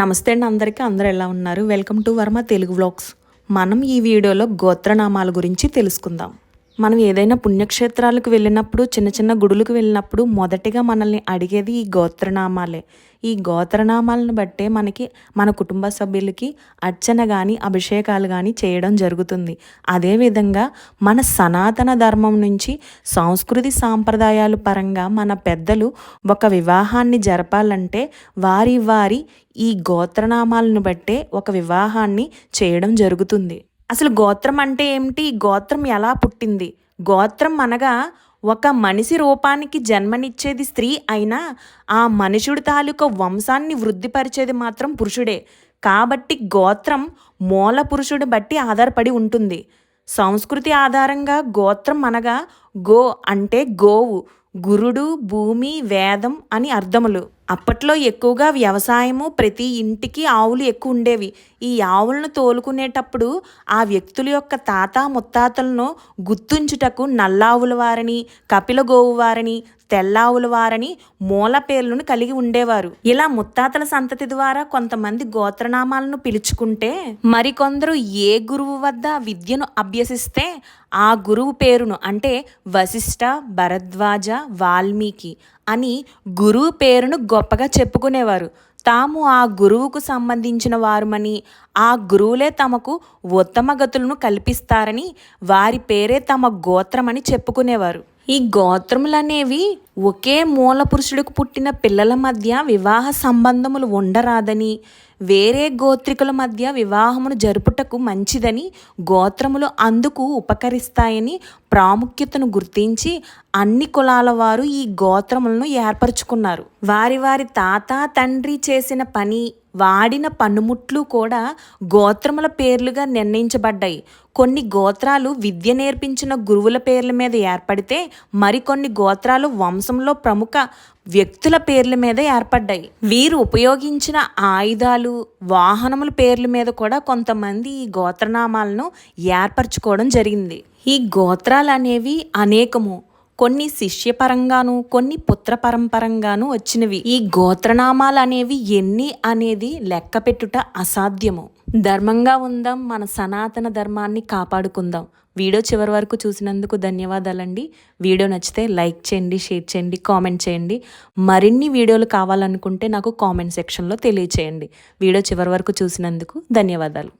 నమస్తే అండి అందరికీ. అందరు ఎలా ఉన్నారు? Welcome to Varma Telugu vlogs మనం ఈ వీడియోలో గోత్రనామాల గురించి తెలుసుకుందాం. మనం ఏదైనా పుణ్యక్షేత్రాలకు వెళ్ళినప్పుడు చిన్న చిన్న గుడులకు వెళ్ళినప్పుడు మొదటిగా మనల్ని అడిగేది ఈ గోత్రనామాలే. ఈ గోత్రనామాలను బట్టే మనకి మన కుటుంబ సభ్యులకి అర్చన కానీ అభిషేకాలు కానీ చేయడం జరుగుతుంది. అదేవిధంగా మన సనాతన ధర్మం నుంచి సంస్కృతి సాంప్రదాయాలు పరంగా మన పెద్దలు ఒక వివాహాన్ని జరపాలంటే వారి వారి ఈ గోత్రనామాలను బట్టే ఒక వివాహాన్ని చేయడం జరుగుతుంది. అసలు గోత్రం అంటే ఏమిటి? గోత్రం ఎలా పుట్టింది? గోత్రం అనగా ఒక మనిషి రూపానికి జన్మనిచ్చేది స్త్రీ అయినా ఆ మనుషుడి తాలూకా వంశాన్ని వృద్ధిపరిచేది మాత్రం పురుషుడే. కాబట్టి గోత్రం మూల పురుషుడి బట్టి ఆధారపడి ఉంటుంది. సంస్కృతి ఆధారంగా గోత్రం అనగా గో అంటే గోవు గురుడు భూమి వేదం అని అర్థములు. అప్పట్లో ఎక్కువగా వ్యవసాయము ప్రతి ఇంటికి ఆవులు ఎక్కువ ఉండేవి. ఈ ఆవులను తోలుకునేటప్పుడు ఆ వ్యక్తుల యొక్క తాత ముత్తాతలను గుర్తుంచుటకు నల్లావుల వారని కపిల గోవు వారని తెల్లావుల వారని మూల పేర్లను కలిగి ఉండేవారు. ఇలా ముత్తాతల సంతతి ద్వారా కొంతమంది గోత్రనామాలను పిలుచుకుంటే మరికొందరు ఏ గురువు వద్ద విద్యను అభ్యసిస్తే ఆ గురువు పేరును అంటే వశిష్ఠ భరద్వాజ వాల్మీకి అని గురువు పేరును గొప్పగా చెప్పుకునేవారు. తాము ఆ గురువుకు సంబంధించిన వారుమని ఆ గురువులే తమకు ఉత్తమ గతులను కల్పిస్తారని వారి పేరే తమ గోత్రమని చెప్పుకునేవారు. ఈ గోత్రములనేవి ఒకే మూల పురుషుడికి పుట్టిన పిల్లల మధ్య వివాహ సంబంధములు ఉండరాదని వేరే గోత్రికుల మధ్య వివాహమును జరుపుటకు మంచిదని గోత్రములు అందుకు ఉపకరిస్తాయని ప్రాముఖ్యతను గుర్తించి అన్ని కులాల వారు ఈ గోత్రములను ఏర్పరచుకున్నారు. వారి వారి తాత తండ్రి చేసిన పని వాడిన పనిముట్లు కూడా గోత్రముల పేర్లుగా నిర్ణయించబడ్డాయి. కొన్ని గోత్రాలు విద్య నేర్పించిన గురువుల పేర్ల మీద ఏర్పడితే మరికొన్ని గోత్రాలు వంశంలో ప్రముఖ వ్యక్తుల పేర్ల మీద ఏర్పడ్డాయి. వీరు ఉపయోగించిన ఆయుధాలు వాహనముల పేర్ల మీద కూడా కొంతమంది ఈ గోత్రనామాలను ఏర్పరచుకోవడం జరిగింది. ఈ గోత్రాలు అనేవి అనేకము. కొన్ని శిష్యపరంగాను కొన్ని పుత్రపరంపరంగాను వచ్చినవి. ఈ గోత్రనామాలు అనేవి ఎన్ని అనేది లెక్క పెట్టుట అసాధ్యము. ధర్మంగా ఉందాం మన సనాతన ధర్మాన్ని కాపాడుకుందాం. వీడియో చివరి వరకు చూసినందుకు ధన్యవాదాలండి. వీడియో నచ్చితే లైక్ చేయండి షేర్ చేయండి కామెంట్ చేయండి. మరిన్ని వీడియోలు కావాలనుకుంటే నాకు కామెంట్ సెక్షన్లో తెలియచేయండి. వీడియో చివరి వరకు చూసినందుకు ధన్యవాదాలు.